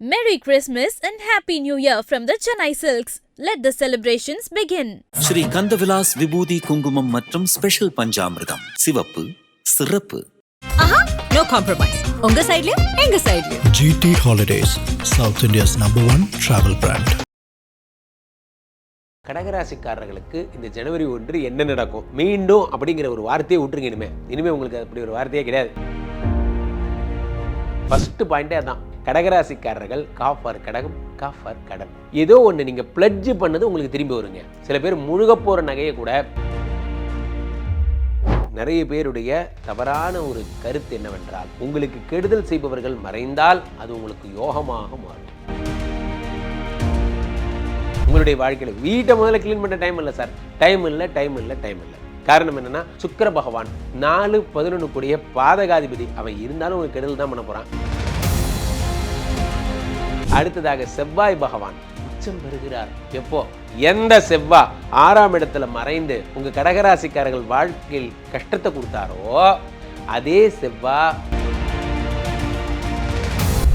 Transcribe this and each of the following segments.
Merry Christmas and Happy New Year from the Chennai Silks. Let the celebrations begin. Sri Kandavilas விபூதி குங்குமம் மற்றும் special பஞ்சாமிர்தம். சிவப்பு சிறப்பு. ஆஹா நோ காம்ப்ரமைஸ் உங்க சைடுலயும் எங்க சைடுலயும் GT Holidays, South India's number one travel brand. கடகராசிக்காரர்களுக்கு இந்த ஜனவரி ஒன்று என்ன நடக்கும்? மீண்டும் அப்படிங்கிற ஒரு வார்த்தையை விட்டுருங்க இனிமே. இனிமே உங்களுக்கு அப்படி ஒரு வார்த்தையே கிடையாது. ஃபர்ஸ்ட் பாயிண்டே அதான். கடகராசிக்காரர்கள் காஃபர் கடகம் காஃபர் கடன். ஏதோ ஒன்று நீங்கள் பிளட்ஜ் பண்ணது உங்களுக்கு திரும்பி வருங்க. சில பேர் முழுக போகிற நகையை கூட நிறைய பேருடைய தவறான ஒரு கருத்து என்னவென்றால் உங்களுக்கு கெடுதல் செய்பவர்கள் மறைந்தால் அது உங்களுக்கு யோகமாக மாறும். உங்களுடைய வாழ்க்கையில் வீட்டை முதல்ல க்ளீன் பண்ண டைம் இல்லை சார் டைம் இல்லை டைம் இல்லை டைம் இல்லை. காரணம் என்னன்னா சுக்கர பகவான் நாலு பதினொன்று கூடிய பாதகாதிபதி. அவன் இருந்தாலும் உங்களுக்கு கெடுதல் தான் பண்ண போறான். அடுத்ததாக செவ்வாய் பகவான் உச்சம் பெறுகிறார். எப்போ? எந்த செவ்வா ஆறாம் இடத்துல மறைந்து உங்க கடகராசிக்காரர்கள் வாழ்க்கையில் கஷ்டத்தை கொடுத்தாரோ அதே செவ்வா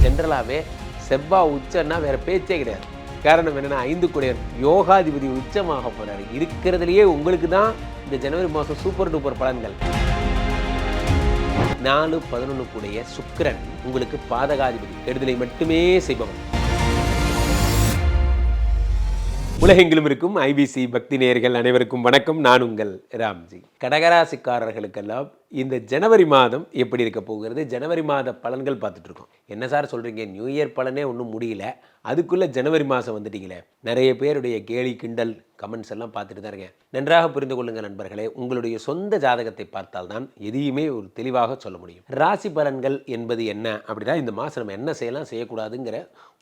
ஜென்ரலாகவே செவ்வா உச்சம்னா வேற பேச்சே கிடையாது. காரணம் என்னன்னா ஐந்து குடையர் யோகாதிபதி உச்சமாக போறாரு. இருக்கிறதுலயே உங்களுக்கு தான் இந்த ஜனவரி மாதம் சூப்பர் டூப்பர் பலன்கள். நாலு பதினொன்று கூடிய சுக்கரன் உங்களுக்கு பாதகாதிபதி. கெடுதலை மட்டுமே செய்பவன். உலகெங்கிலும் இருக்கும் ஐபிசி பக்தி நேயர்கள் அனைவருக்கும் வணக்கம். நான் உங்கள் ராம்ஜி. கடகராசிக்காரர்களுக்கெல்லாம் இந்த ஜனவரி மாதம் எப்படி இருக்க போகிறது? ஜனவரி மாத பலன்கள் பார்த்துட்ருக்கோம். என்ன சார் சொல்கிறீங்க நியூ இயர் பலனே ஒன்றும் முடியல. அதுக்குள்ளே ஜனவரி மாதம் வந்துட்டீங்களே. நிறைய பேருடைய கேலி கிண்டல் கமெண்ட்ஸ் எல்லாம் பார்த்துட்டு தான் இருக்கேன். நன்றாக புரிந்து கொள்ளுங்கள் நண்பர்களே. உங்களுடைய சொந்த ஜாதகத்தை பார்த்தால்தான் எதையுமே ஒரு தெளிவாக சொல்ல முடியும். ராசி பலன்கள் என்பது என்ன? அப்படின்னா இந்த மாதம் நம்ம என்ன செய்யலாம் செய்யக்கூடாதுங்கிற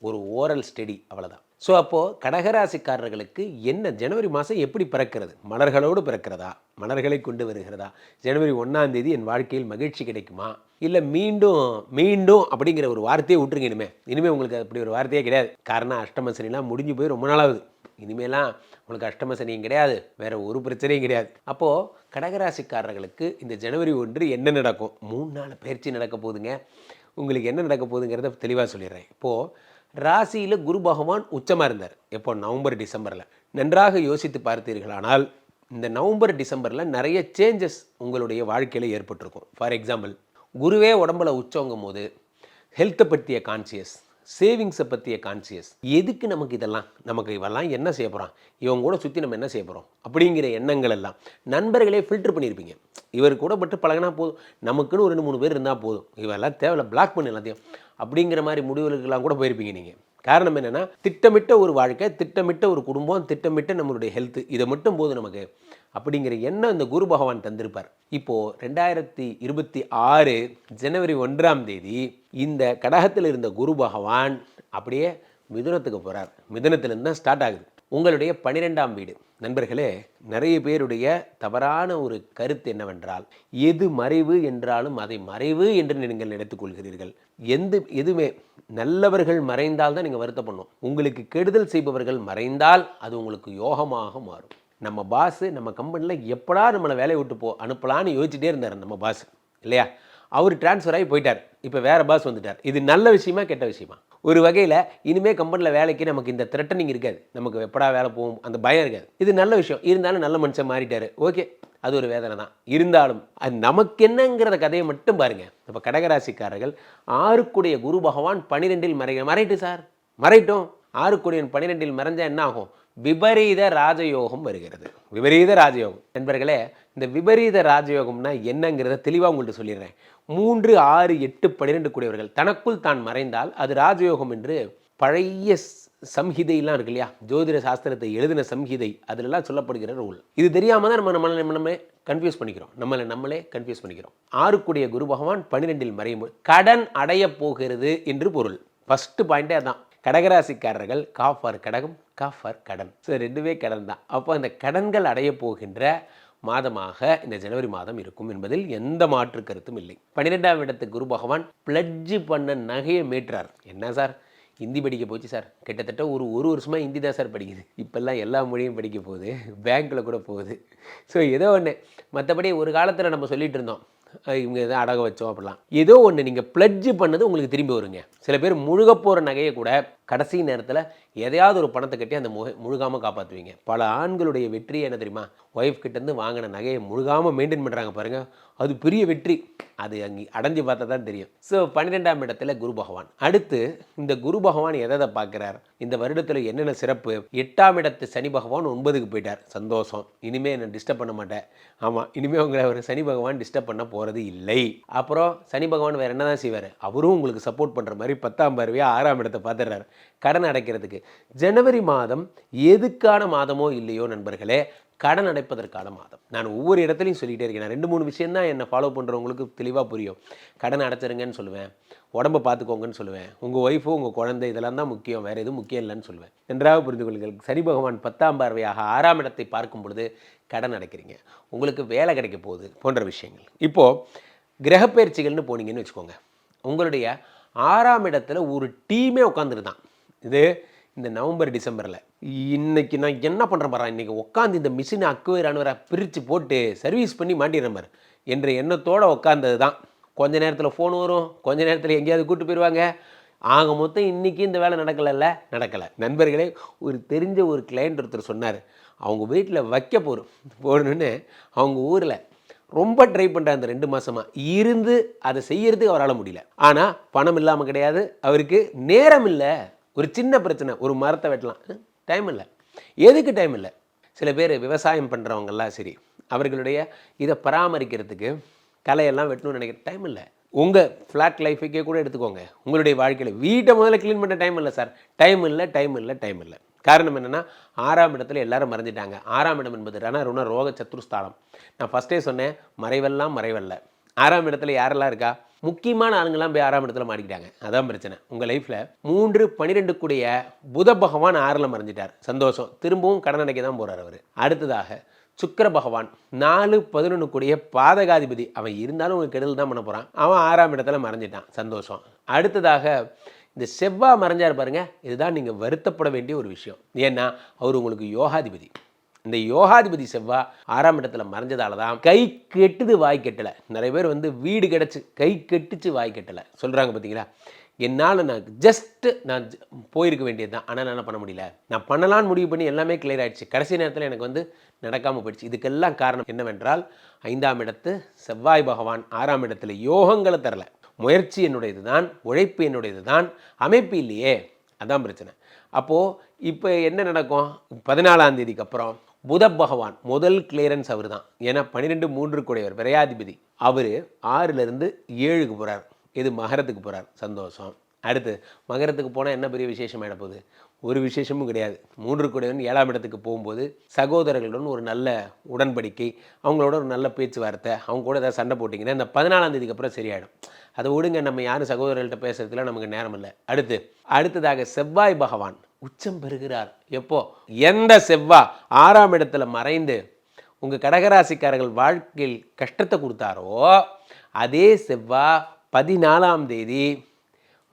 ஒரு ஓரல் ஸ்டடி அவ்வளோதான் ஸோ அப்போது கடகராசிக்காரர்களுக்கு என்ன ஜனவரி மாதம் எப்படி பிறக்கிறது? மலர்களோடு பிறக்கிறதா? மலர்களை கொண்டு வருகிறதா? ஜனவரி ஒன்றாம் தேதி என் வாழ்க்கையில் மகிழ்ச்சி கிடைக்குமா? இல்லை மீண்டும் மீண்டும் அப்படிங்கிற ஒரு வார்த்தையை விட்டுருங்க இனிமேல் இனிமேல் உங்களுக்கு அப்படி ஒரு வார்த்தையே கிடையாது. காரணம் அஷ்டம சனிலாம் முடிஞ்சு போய் ரொம்ப நாளாகுது. இனிமேலாம் உங்களுக்கு அஷ்டம சனியும் கிடையாது. வேறு ஒரு பிரச்சனையும் கிடையாது. அப்போது கடகராசிக்காரர்களுக்கு இந்த ஜனவரி ஒன்று என்ன நடக்கும்? மூணு நாள் பயிற்சி நடக்க போகுதுங்க. உங்களுக்கு என்ன நடக்க போகுதுங்கிறத தெளிவாக சொல்லிடுறேன். இப்போது ராசியில் குரு பகவான் உச்சமாக இருந்தார். எப்போ? நவம்பர் டிசம்பரில். நன்றாக யோசித்து பார்த்தீர்களானால் இந்த நவம்பர் டிசம்பரில் நிறைய சேஞ்சஸ் உங்களுடைய வாழ்க்கையில் ஏற்பட்டிருக்கும். ஃபார் எக்ஸாம்பிள் குருவே உடம்புல உச்சவங்கும் போது ஹெல்த்தை பற்றிய கான்சியஸ் சேவிங்ஸை பற்றிய கான்சியஸ் எதுக்கு நமக்கு இதெல்லாம்? நமக்கு இவெல்லாம் என்ன செய்ய போகிறான் இவங்க கூட சுற்றி நம்ம என்ன செய்ய போகிறோம் அப்படிங்கிற எண்ணங்கள் எல்லாம் நண்பர்களே ஃபில்டர் பண்ணியிருப்பீங்க இவர் கூட பட்டு பழகினா போதும். நமக்குன்னு ஒரு ரெண்டு மூணு பேர் இருந்தால் போதும். இவெல்லாம் தேவையில்ல பிளாக் பண்ணி எல்லாத்தையும். அப்படிங்கிற மாதிரி முடிவுகளுக்கெல்லாம் கூட போயிருப்பீங்க நீங்கள் காரணம் என்னென்னா திட்டமிட்ட ஒரு வாழ்க்கை திட்டமிட்ட ஒரு குடும்பம் திட்டமிட்ட நம்மளுடைய ஹெல்த் இதை மட்டும் போதும் நமக்கு. அப்படிங்கிற எண்ணம் இந்த குரு பகவான் தந்திருப்பார். இப்போது ரெண்டாயிரத்தி இருபத்தி ஆறு ஜனவரி ஒன்றாம் தேதி இந்த கடகத்தில் இருந்த குரு பகவான் அப்படியே மிதுனத்துக்கு போகிறார் மிதுனத்திலிருந்து தான் ஸ்டார்ட் ஆகுது. உங்களுடைய பனிரெண்டாம் வீடு. நண்பர்களே நிறைய பேருடைய தவறான ஒரு கருத்து என்னவென்றால் எது மறைவு என்றாலும் அதை மறைவு என்று நீங்கள் நினைத்துக்கொள்கிறீர்கள் எந்த எதுவுமே நல்லவர்கள் மறைந்தால் தான் நீங்கள் வருத்தப்படணும். உங்களுக்கு கெடுதல் செய்பவர்கள் மறைந்தால் அது உங்களுக்கு யோகமாக மாறும். நம்ம பாஸு நம்ம கம்பெனியில் எப்படா நம்மளை வேலையை விட்டு போ அனுப்பலான்னு யோசிச்சுட்டே இருந்தார் நம்ம பாஸ் இல்லையா? அவர் டிரான்ஸ்ஃபர் ஆகி போயிட்டார். இப்போ வேறு பாஸ் வந்துட்டார். இது நல்ல விஷயமா கெட்ட விஷயமா? ஒரு வகையில் இனிமேல் கம்பெனியில் வேலைக்கு நமக்கு இந்த த்ரெட்டனிங் இருக்காது. நமக்கு எப்படா வேலை போகும்? அந்த பயம் இருக்காது. இது நல்ல விஷயம். இருந்தாலும் நல்ல மனுஷன் மாறிட்டார். ஓகே. அது ஒரு வேதனை தான். இருந்தாலும் அது நமக்கு என்னங்கிறத கதையை மட்டும் பாருங்க. இப்போ கடகராசிக்காரர்கள் ஆறுக்குடைய குரு பகவான் பனிரெண்டில் மறை மறைட்டு சார். மறைட்டோம் ஆறுக்குடியன் பனிரெண்டில் மறைஞ்சா என்ன ஆகும்? விபரீத ராஜயோகம் வருகிறது. விபரீத ராஜயோகம். நண்பர்களே இந்த விபரீத ராஜயோகம்னா என்னங்கிறத தெளிவாக உங்கள்கிட்ட சொல்லிடுறேன். மூன்று ஆறு எட்டு பன்னிரெண்டு கூடியவர்கள். தனக்குள் தான் மறைந்தால் அது ராஜயோகம் என்று பழைய சம்ஹிதையெல்லாம் இருக்கு இல்லையா? ஜோதிட சாஸ்திரத்தை எழுதின சம்ஹிதை. அதிலெல்லாம் சொல்லப்படுகிற ரூல். இது தெரியாமல் தான் நம்ம நம்மளை நம்மளே கன்ஃபியூஸ் பண்ணிக்கிறோம். நம்மளை நம்மளே கன்ஃபியூஸ் பண்ணிக்கிறோம். ஆறுக்குடைய குரு பகவான் பன்னிரெண்டில் மறையும் போது கடன் அடைய போகிறது என்று பொருள். ஃபஸ்ட்டு பாயிண்டே அதான். கடகராசிக்காரர்கள் காஃபார் கடகம் காஃபர் கடன். ஸோ ரெண்டுமே கடன் தான் அப்போ அந்த கடன்கள் அடைய போகின்ற மாதமாக இந்த ஜனவரி மாதம் இருக்கும் என்பதில் எந்த மாற்று கருத்தும் இல்லை. பன்னிரெண்டாம் இடத்துக்கு குரு பகவான் பிளட்ஜு பண்ண நகையை மீட்டுறார். என்ன சார்? ஹிந்தி படிக்க போச்சு சார். கிட்டத்தட்ட ஒரு ஒரு வருஷமாக ஹிந்தி தான் சார் படிக்குது. இப்போல்லாம் எல்லா மொழியும் படிக்க போகுது. பேங்க்கில் கூட போகுது. ஸோ ஏதோ ஒன்று மற்றபடி ஒரு காலத்தில் நம்ம சொல்லிட்டு இருந்தோம். இவங்க எதாவது அடக வச்சோம் அப்படிலாம். ஏதோ ஒன்று நீங்கள் பிளட்ஜு பண்ணது உங்களுக்கு திரும்பி வருங்க. சில பேர் முழுக போகிற நகையை கூட கடைசி நேரத்தில் எதையாவது ஒரு பணத்தை கட்டி அந்த முக முழுகாமல் காப்பாற்றுவீங்க பல ஆண்களுடைய வெற்றி என்ன தெரியுமா? ஒய்ஃப் கிட்டேருந்து வாங்கின நகையை முழுகாமல் மெயின்டைன் பண்ணுறாங்க பாருங்கள் அது பெரிய வெற்றி. அது அங்கே அடைஞ்சு பார்த்தா தான் தெரியும். ஸோ பன்னிரெண்டாம் இடத்துல குரு பகவான். அடுத்து இந்த குரு பகவான் எதை எதை பார்க்குறார்? இந்த வருடத்தில் என்னென்ன சிறப்பு? எட்டாம் இடத்து சனி பகவான் ஒன்பதுக்கு போயிட்டார். சந்தோஷம். இனிமேல் என்னை டிஸ்டர்ப் பண்ண மாட்டேன். ஆமாம் இனிமேல் உங்களை ஒரு சனி பகவான் டிஸ்டர்ப் பண்ண போகிறது இல்லை. அப்புறம் சனி பகவான் வேறு என்ன தான் செய்வார்? அவரும் உங்களுக்கு சப்போர்ட் பண்ணுற மாதிரி பத்தாம் பார்வையாக ஆறாம் இடத்தை பார்த்துடுறாரு. கடன் அடைக்கிறதுக்கு. ஜனவரி மாதம் எதுக்கான மாதமோ இல்லையோ நண்பர்களே கடன் அடைப்பதற்கான மாதம். நான் ஒவ்வொரு இடத்துலையும் சொல்லிகிட்டே இருக்கேன். நான் ரெண்டு மூணு விஷயம் தான் என்னை ஃபாலோ பண்ணுறவங்களுக்கு தெளிவாக புரியும். கடன் அடைச்சிருங்கன்னு சொல்லுவேன். உடம்பை பார்த்துக்கோங்கன்னு சொல்லுவேன். உங்கள் ஒய்ஃபோ உங்கள் குழந்தை இதெல்லாம் தான் முக்கியம். வேறு எதுவும் முக்கியம் இல்லைன்னு சொல்லுவேன். நன்றாக புரிந்து கொள்ளுங்கள். சனி பகவான் பத்தாம் பார்வையாக ஆறாம் இடத்தை பார்க்கும் பொழுது கடன் அடைக்கிறீங்க. உங்களுக்கு வேலை கிடைக்க போகுது போன்ற விஷயங்கள். இப்போது கிரகப்பயிற்சிகள்னு போனீங்கன்னு வச்சுக்கோங்க. உங்களுடைய ஆறாம் இடத்துல ஒரு டீமே உட்காந்துருந்தான் இது இந்த நவம்பர் டிசம்பரில். இன்னைக்கு நான் என்ன பண்ணுறேன் பாரு இன்றைக்கி உட்காந்து இந்த மிஷினை அக்குவேர் அனுவரை பிரித்து போட்டு சர்வீஸ் பண்ணி மாட்டிடுறேன் பாரு. என்ற எண்ணத்தோடு உட்காந்தது தான் கொஞ்ச நேரத்தில் ஃபோன் வரும் கொஞ்ச நேரத்தில் எங்கேயாவது கூப்பிட்டு போயிடுவாங்க ஆக மொத்தம் இன்றைக்கி இந்த வேலை நடக்கலைல்ல? நடக்கலை. நண்பர்களே ஒரு தெரிஞ்ச ஒரு கிளைண்ட் ஒருத்தர் சொன்னார். அவங்க வீட்டில் வைக்க போகிறோம் போகணுன்னு அவங்க ஊரில் ரொம்ப ட்ரை பண்ணுற அந்த ரெண்டு மாதமாக இருந்து அதை செய்யறதுக்கு அவரால் முடியல. ஆனால் பணம் இல்லாமல் கிடையாது. அவருக்கு நேரம் இல்லை. ஒரு சின்ன பிரச்சனை. ஒரு மரத்தை வெட்டலாம். டைம் இல்லை. எதுக்கு டைம் இல்லை? சில பேர் விவசாயம் பண்ணுறவங்கெல்லாம் சரி அவர்களுடைய இதை பராமரிக்கிறதுக்கு கலையெல்லாம் வெட்டணும்னு நினைக்கிற டைம் இல்லை. உங்கள் ஃப்ளாட் லைஃபுக்கே கூட எடுத்துக்கோங்க. உங்களுடைய வாழ்க்கையில் வீட்டை முதல்ல க்ளீன் பண்ண டைம் இல்லை சார் டைம் இல்லை டைம் இல்லை டைம் இல்லை. காரணம் என்னென்னா ஆறாம் இடத்துல எல்லாரும் மறைஞ்சிட்டாங்க. ஆறாம் இடம் என்பது ரணருண ரோக சத்ருஸ்தானம். நான் ஃபஸ்ட்டே சொன்னேன் மறைவெல்லாம் மறைவல்ல. ஆறாம் இடத்துல யாரெல்லாம் இருக்கா? முக்கியமான ஆளுங்கள்லாம் போய் ஆறாம் இடத்துல மாட்டிக்கிட்டாங்க. அதான் பிரச்சனை. உங்கள் லைஃப்பில் மூன்று பன்னிரெண்டு கூடிய புத பகவான் ஆறில் மறைஞ்சிட்டார். சந்தோஷம். திரும்பவும் கடன் அடைக்க தான் போகிறார் அவர். அடுத்ததாக சுக்கிர பகவான் நாலு பதினொன்று கூடிய பாதகாதிபதி. அவன் இருந்தாலும் உங்களுக்கு கெடுதல் தான் பண்ண போகிறான் அவன் ஆறாம் இடத்துல மறைஞ்சிட்டான். சந்தோஷம். அடுத்ததாக இந்த செவ்வாய் மறைஞ்சார் பாருங்க இதுதான் நீங்கள் வருத்தப்பட வேண்டிய ஒரு விஷயம். ஏன்னா அவர் உங்களுக்கு யோகாதிபதி. இந்த யோகாதிபதி செவ்வாய் ஆறாம் இடத்துல மறைஞ்சதால தான் கை கெட்டுது வாய் கெட்டலை. நிறைய பேர் வந்து வீடு கிடச்சி கை கெட்டுச்சு வாய் கெட்டலை. சொல்கிறாங்க பார்த்தீங்களா என்னால் நான் ஜஸ்ட்டு நான் ஜ- போயிருக்க வேண்டியது தான் ஆனால் என்ன பண்ண முடியல? நான் பண்ணலான்னு முடிவு பண்ணி எல்லாமே கிளியர் ஆகிடுச்சு கடைசி நேரத்தில் எனக்கு வந்து நடக்காமல் போயிடுச்சு. இதுக்கெல்லாம் காரணம் என்னவென்றால் ஐந்தாம் இடத்து செவ்வாய் பகவான் ஆறாம் இடத்துல யோகங்களை தரலை. முயற்சி என்னுடையது தான் உழைப்பு என்னுடையது தான் அமைப்பு இல்லையே அதான் பிரச்சனை. அப்போது இப்போ என்ன நடக்கும்? பதினாலாம் தேதிக்கு அப்புறம் புத பகவான் முதல் கிளியரன்ஸ் அவர் தான் ஏன்னா பன்னிரெண்டு மூன்று கூடையவர் விரையாதிபதி அவர் ஆறிலிருந்து ஏழுக்கு போகிறார் இது மகரத்துக்கு போகிறார் சந்தோஷம். அடுத்து மகரத்துக்கு போனால் என்ன பெரிய விசேஷம் போகுது ஒரு விசேஷமும் கிடையாது. மூன்று கூடையவன் ஏழாம் இடத்துக்கு போகும்போது சகோதரர்களுடன் ஒரு நல்ல உடன்படிக்கை அவங்களோட ஒரு நல்ல பேச்சுவார்த்தை அவங்க கூட ஏதாவது சண்டை போட்டிங்கன்னா இந்த பதினாலாம் தேதிக்கு அப்புறம் சரியாயிடும். அதை விடுங்க நம்ம யாரும் சகோதரர்கள்ட்ட பேசுறதுல நமக்கு நேரம் இல்லை. அடுத்து அடுத்ததாக செவ்வாய் பகவான் உச்சம் பெறுகிறார். எப்போ? எந்த செவ்வாய் ஆறாம் இடத்துல மறைந்து உங்கள் கடகராசிக்காரர்கள் வாழ்க்கையில் கஷ்டத்தை கொடுத்தாரோ அதே செவ்வாய் பதினாலாம் தேதி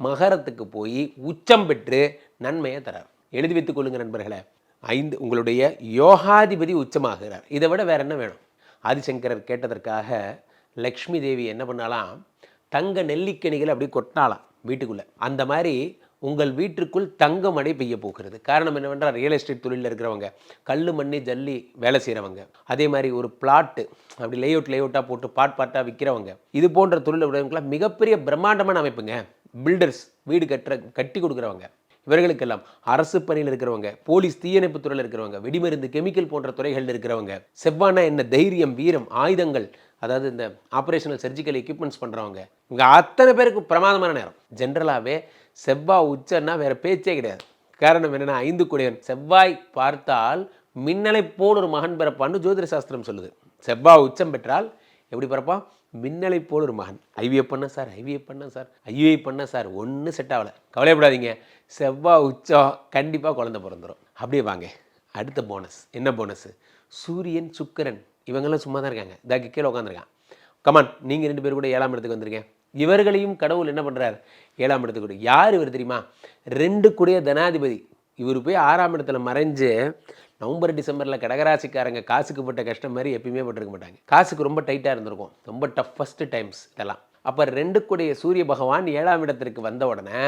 மகரத்துக்கு போய் உச்சம் பெற்று நன்மையை தரார். எழுதி வைத்துக் கொள்ளுங்க நண்பர்களே. ஐந்து உங்களுடைய யோகாதிபதி உச்சமாகிறார். இதை விட வேற என்ன வேணும்? ஆதிசங்கரர் கேட்டதற்காக லக்ஷ்மி தேவி என்ன பண்ணாலாம்? தங்க நெல்லிக்கனிகளை அப்படி கொட்டினாலாம் வீட்டுக்குள்ளே. அந்த மாதிரி உங்கள் வீட்டிற்குள் தங்க மழை பெய்ய போகிறது. காரணம் என்னவென்றால் ரியல் எஸ்டேட் தொழிலில் இருக்கிறவங்க கல் மண்ணி ஜல்லி வேலை செய்கிறவங்க அதே மாதிரி ஒரு பிளாட்டு அப்படி லே அவுட் லே அவுட்டாக போட்டு பாட் பாட்டாக விற்கிறவங்க இது போன்ற தொழில் உடையவங்களாம் மிகப்பெரிய பிரம்மாண்டமான அமைப்புங்க. பில்டர்ஸ் வீடு கட்டுற கட்டி கொடுக்குறவங்க. இவர்களுக்கெல்லாம் அரசு பணியில் இருக்கிறவங்க போலீஸ் தீயணைப்பு துறையில் இருக்கிறவங்க வெடிமருந்து கெமிக்கல் போன்ற துறைகளில் இருக்கிறவங்க செவ்வானா என்ன தைரியம் வீரம் ஆயுதங்கள் அதாவது இந்த ஆப்ரேஷனல் சர்ஜிக்கல் எக்யூப்மெண்ட்ஸ் பண்ணுறவங்க இங்கே அத்தனை பேருக்கு பிரமாதமான நேரம். ஜென்ரலாகவே செவ்வாய் உச்சன்னா வேறு பேச்சே கிடையாது. காரணம் என்னென்னா ஐந்து குடையன் செவ்வாய் பார்த்தால் மின்னலை போல் ஒரு மகன் பிறப்பான்னு ஜோதிட சாஸ்திரம் சொல்லுது. செவ்வாய் உச்சம் பெற்றால் எப்படி பிறப்பான்? மின்னலை போல் ஒரு மகன். ஐவிஎஃப் பண்ண சார் ஐவிஎஃப் பண்ண சார் ஐவிஐ பண்ண சார் ஒன்றும் செட் ஆகலை. கவலைப்படாதீங்க செவ்வாய் உச்சம் கண்டிப்பாக குழந்த பிறந்துடும் அப்படியே வாங்க. அடுத்த போனஸ் என்ன போனஸ் சூரியன் சுக்கரன். இவங்கெல்லாம் சும்மா தான் இருக்காங்க இதாக்கு கீழே உட்காந்துருக்கான் கமான் நீங்கள் ரெண்டு பேர் கூட ஏழாம் இடத்துக்கு வந்திருக்கேன் இவர்களையும் கடவுள் என்ன பண்ணுறார் ஏழாம் இடத்துக்கு கூட. யார் இவர் தெரியுமா? ரெண்டு கூடிய தனாதிபதி. இவர் போய் ஆறாம் இடத்துல மறைஞ்சு நவம்பர் டிசம்பரில் கடகராசிக்காரங்க காசுக்கு பட்ட கஷ்டம் மாதிரி எப்பயுமே பட்டிருக்க மாட்டாங்க. காசுக்கு ரொம்ப டைட்டாக இருந்திருக்கும். ரொம்ப டஃபஸ்ட் டைம்ஸ் இதெல்லாம். அப்போ ரெண்டு கூடிய சூரிய பகவான் ஏழாம் இடத்திற்கு வந்த உடனே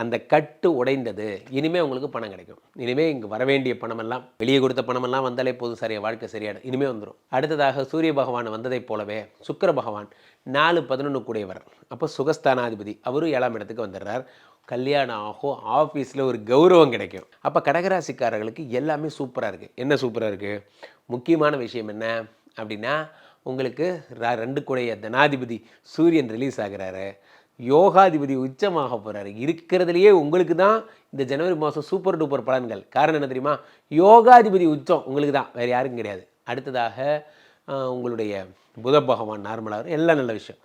அந்த கட்டு உடைந்தது. இனிமே உங்களுக்கு பணம் கிடைக்கும். இனிமேல் இங்கே வரவேண்டிய பணமெல்லாம் வெளியே கொடுத்த பணமெல்லாம் வந்தாலே போதும் சரியா வாழ்க்கை சரியாடும் இனிமேல் வந்துடும் அடுத்ததாக சூரிய பகவான் வந்ததைப் போலவே சுக்கர பகவான் நாலு பதினொன்று கூடையவர். அப்போ சுகஸ்தானாதிபதி அவரும் ஏழாம் இடத்துக்கு வந்துடுறார். கல்யாணம் ஆகும் ஆஃபீஸில் ஒரு கௌரவம் கிடைக்கும். அப்போ கடகராசிக்காரர்களுக்கு எல்லாமே சூப்பராக இருக்குது என்ன சூப்பராக இருக்குது முக்கியமான விஷயம் என்ன அப்படின்னா உங்களுக்கு ர- ரெண்டு கூடைய தனாதிபதி சூரியன் ரிலீஸ் ஆகிறாரு. யோகாதிபதி உச்சமாக போகிறாரு இருக்கிறதுலையே உங்களுக்கு தான் இந்த ஜனவரி மாதம் சூப்பர் டூப்பர் பலன்கள். காரணம் என்ன தெரியுமா? யோகாதிபதி உச்சம் உங்களுக்கு தான். வேறு யாருக்கும் கிடையாது. அடுத்ததாக உங்களுடைய புத பகவான் நார்மலாக எல்லாம் நல்ல விஷயம்.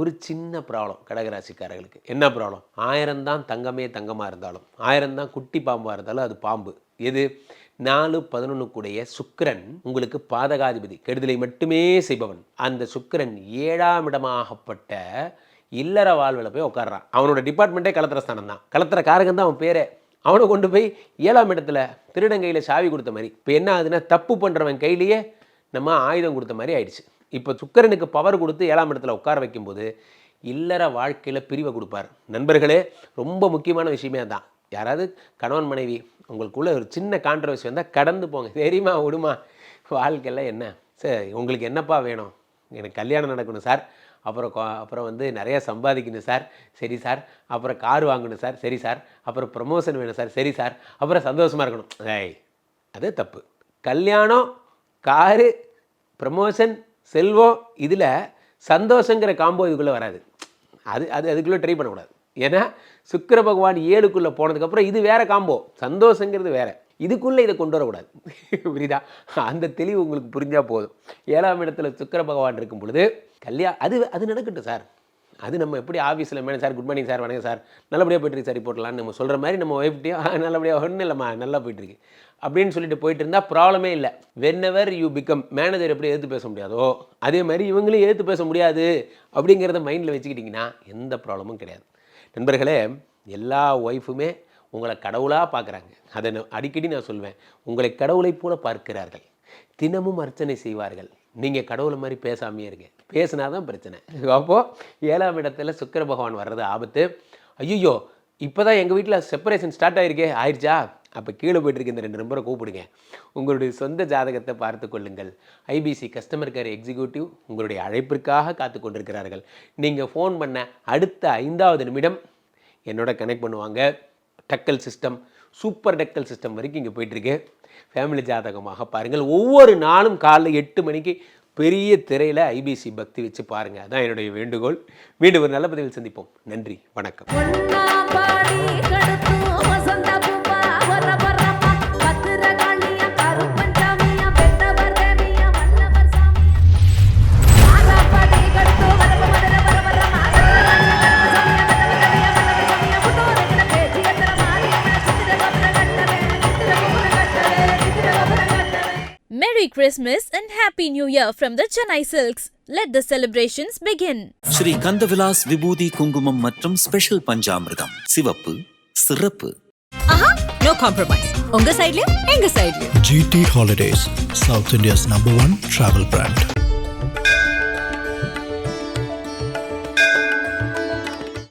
ஒரு சின்ன ப்ராப்ளம் கடகராசிக்காரர்களுக்கு. என்ன ப்ராப்ளம் ஆயிரம் தான் தங்கமே தங்கமாக இருந்தாலும் ஆயிரம் தான் குட்டி பாம்பாக இருந்தாலும் அது பாம்பு. எது? நாலு பதினொன்று கூடைய சுக்கிரன் உங்களுக்கு பாதகாதிபதி கெடுதலை மட்டுமே செய்பவன். அந்த சுக்கிரன் ஏழாம் இடமாகப்பட்ட இல்லற வாழ்வில் போய் உட்காடுறான் அவனோட டிபார்ட்மெண்ட்டே கலத்திர ஸ்தானம் தான். கலத்திர காரகன் தான் அவன் பேரே. அவனை கொண்டு போய் ஏழாம் இடத்துல திருடன் கையில் சாவி கொடுத்த மாதிரி. இப்போ என்ன ஆகுதுன்னா தப்பு பண்ணுறவன் கையிலேயே நம்ம ஆயுதம் கொடுத்த மாதிரி ஆயிடுச்சு. இப்போ சுக்கரனுக்கு பவர் கொடுத்து ஏழாம் இடத்துல உட்கார வைக்கும்போது இல்லற வாழ்க்கையில் பிரிவை கொடுப்பார். நண்பர்களே ரொம்ப முக்கியமான விஷயமே தான் யாராவது கணவன் மனைவி உங்களுக்குள்ள ஒரு சின்ன கான்ட்ரவர்சி வந்தால் கடந்து போங்க. தெரியுமா விடுமா வாழ்க்கையில் என்ன? சரி உங்களுக்கு என்னப்பா வேணும்? எனக்கு கல்யாணம் நடக்கணும் சார். அப்புறம் கோ அப்புறம் வந்து நிறைய சம்பாதிக்கணும் சார். சரி சார். அப்புறம் கார் வாங்கணும் சார். சரி சார். அப்புறம் ப்ரமோஷன் வேணும் சார். சரி சார். அப்புறம் சந்தோஷமாக இருக்கணும். ஏய் அது தப்பு. கல்யாணம் காரு ப்ரமோஷன் செல்வம் இதில் சந்தோஷங்கிற காம்போ இதுக்குள்ளே வராது. அது அது அதுக்குள்ளே ட்ரை பண்ணக்கூடாது. ஏன்னா சுக்கிர பகவான் ஏழுக்குள்ளே போனதுக்கப்புறம் இது வேறு காம்போ சந்தோஷங்கிறது வேறு. இதுக்குள்ளே இதை கொண்டு வரக்கூடாது. புரியுதா? அந்த தெளிவு உங்களுக்கு புரிஞ்சால் போதும். ஏழாம் இடத்துல சுக்கிர பகவான் இருக்கும் பொழுது கல்யாணம் அது அது நடக்கட்டும் சார். அது நம்ம எப்படி ஆஃபீஸில் மேனே சார் குட் மார்னிங் சார் வணக்கம் சார் நல்லபடியாக போயிட்டுருக்கு சார் போட்டலாம்னு நம்ம சொல்கிற மாதிரி நம்ம ஒய்ஃப்டையும் நல்லபடியாக ஒன்றும் இல்லைம்மா நல்லா போயிட்டுருக்கு அப்படின்னு சொல்லிட்டு போயிட்டு இருந்தால் ப்ராப்ளமே இல்லை. Whenever you become manager எப்படி எதிர்த்து பேச முடியாதோ அதே மாதிரி இவங்களையும் எதிர்த்து பேச முடியாது அப்படிங்கிறத மைண்டில் வச்சுக்கிட்டிங்கன்னா எந்த ப்ராப்ளமும் கிடையாது. நண்பர்களே எல்லா ஒய்ஃபுமே உங்களை கடவுளாக பார்க்குறாங்க அதை நான் அடிக்கடி நான் சொல்வேன். உங்களை கடவுளைப் போல பார்க்கிறார்கள். தினமும் அர்ச்சனை செய்வார்கள். நீங்கள் கடவுளை மாதிரி பேசாமையே இருங்க. பேசினா தான் பிரச்சனை. அப்போது ஏழாம் இடத்துல சுக்கர பகவான் வர்றது ஆபத்து. ஐயோ இப்போ தான் எங்கள் வீட்டில் செப்பரேஷன் ஸ்டார்ட் ஆயிருக்கே. ஆயிடுச்சா அப்போ கீழே போயிட்டு இருக்க இந்த ரெண்டு நம்பரை கூப்பிடுங்க. உங்களுடைய சொந்த ஜாதகத்தை பார்த்து கொள்ளுங்கள். ஐபிசி கஸ்டமர் கேர் எக்ஸிக்யூட்டிவ் உங்களுடைய அழைப்பிற்காக காத்து கொண்டிருக்கிறார்கள். நீங்கள் ஃபோன் பண்ண அடுத்த ஐந்தாவது நிமிடம் என்னோட கனெக்ட் பண்ணுவாங்க. Tatkal system super Tatkal system வரைக்கும் இங்கே போயிட்டுருக்கு ஃபேமிலி ஜாதகமாக பாருங்கள். ஒவ்வொரு நாளும் காலைல எட்டு மணிக்கு பெரிய திரையில் ஐபிசி பக்தி வச்சு பாருங்கள் அதான் என்னுடைய வேண்டுகோள். மீண்டும் ஒரு நல்ல பதிவில் சந்திப்போம். நன்றி. வணக்கம். Merry Christmas and Happy New Year from the Chennai Silks. Let the celebrations begin. Sri Kandavilas விபூதி குங்குமம் மற்றும் ஸ்பெஷல் பஞ்சாமிர்தம் சிவப்பு சிறப்பு ஆஹா நோ காம்ப்ரமைஸ் உங்க சைடுலயும் எங்க சைடுலயும் GT Holidays, South India's number one travel brand.